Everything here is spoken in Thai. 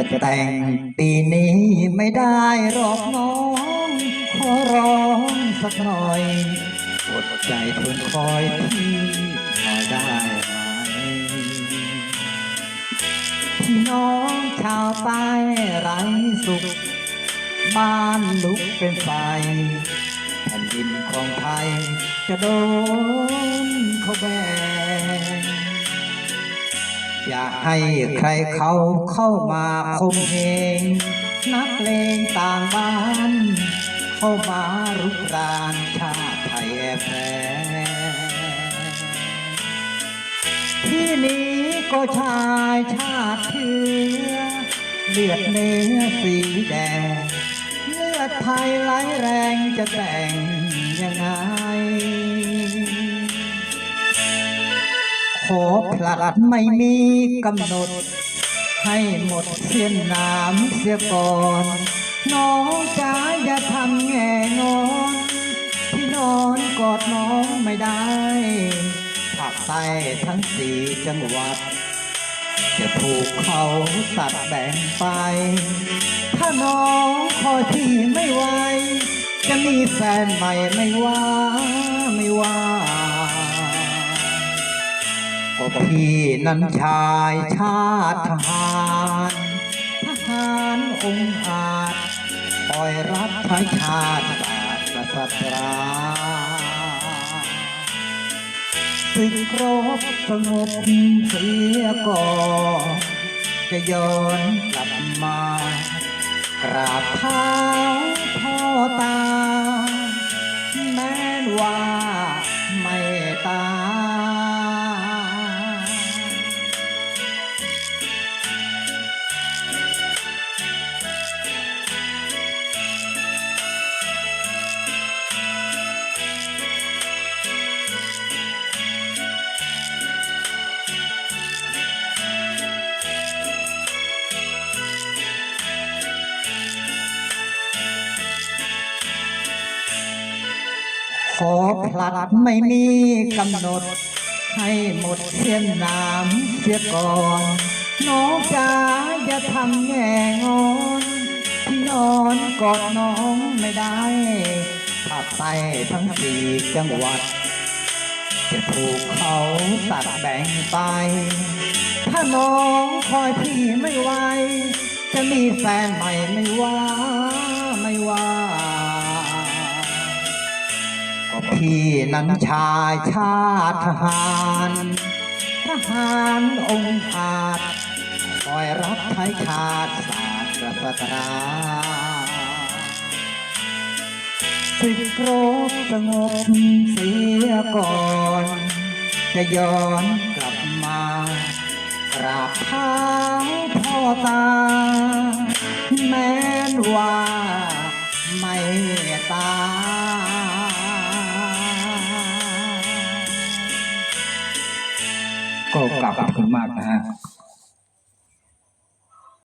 จะแต่งปีนี้ไม่ได้หรอกน้อง ขอร้องสักหน่อยอดใจทนคอยพี่หน่อยได้ไหมพี่น้องชาวใต้ไร้สุข บ้านลุกเป็นไฟแผ่นดินของไทยจะโดน อย่าให้ใครเขาเข้ามาคมเหงนักเลงต่างบ้าน เข้ามารุกรานชาติไทยแอบแฝงที่นี้ก็ชายชาติเชื้อเลือดเนื้อสีแดงเลือดไทยไหลแรงจะแต่งยังไง ผลัดไม่มีกำหนด ให้หมดเสียนน้ำเสียก่อน น้องจ๋าอย่าทำแง่งอนที่นอนกอดน้องไม่ได้ภาคใต้ทั้งสี่จังหวัด จะถูกเขาตัดแบ่งไป ถ้าน้องคอยพี่ไม่ไหวจะมีแฟนใหม่ไม่ว่าไม่ว่า พี่นั้นชายชาติทหารทหารองค์อาจคอยรับใช้ชาติศาสตร์และศาสตราศึกรบสงบเสียก่อนจะย้อนกลับมากราบเท้าพ่อตา แม้นว่า อผลัดไม่มีกำหนด ให้หมดเสียนน้ำเสียก่อน น้องจ๋าอย่าทำแง่งอนที่นอนกอดน้องไม่ได้ภาคใต้ทั้งสี่จังหวัด จะถูกเขาตัดแบ่งไป ถ้าน้องคอยพี่ไม่ไหวจะมีแฟนใหม่ไม่ว่า พี่นั้นชายชาติทหาร ทหารองค์อาจคอยรับใช้ชาติศาสตร์และศาสนาศึกรบสงบเสียก่อน จะย้อนกลับมากราบเท้าพ่อตา แม้นว่า ก็กลับขอบคุณมากนะฮะ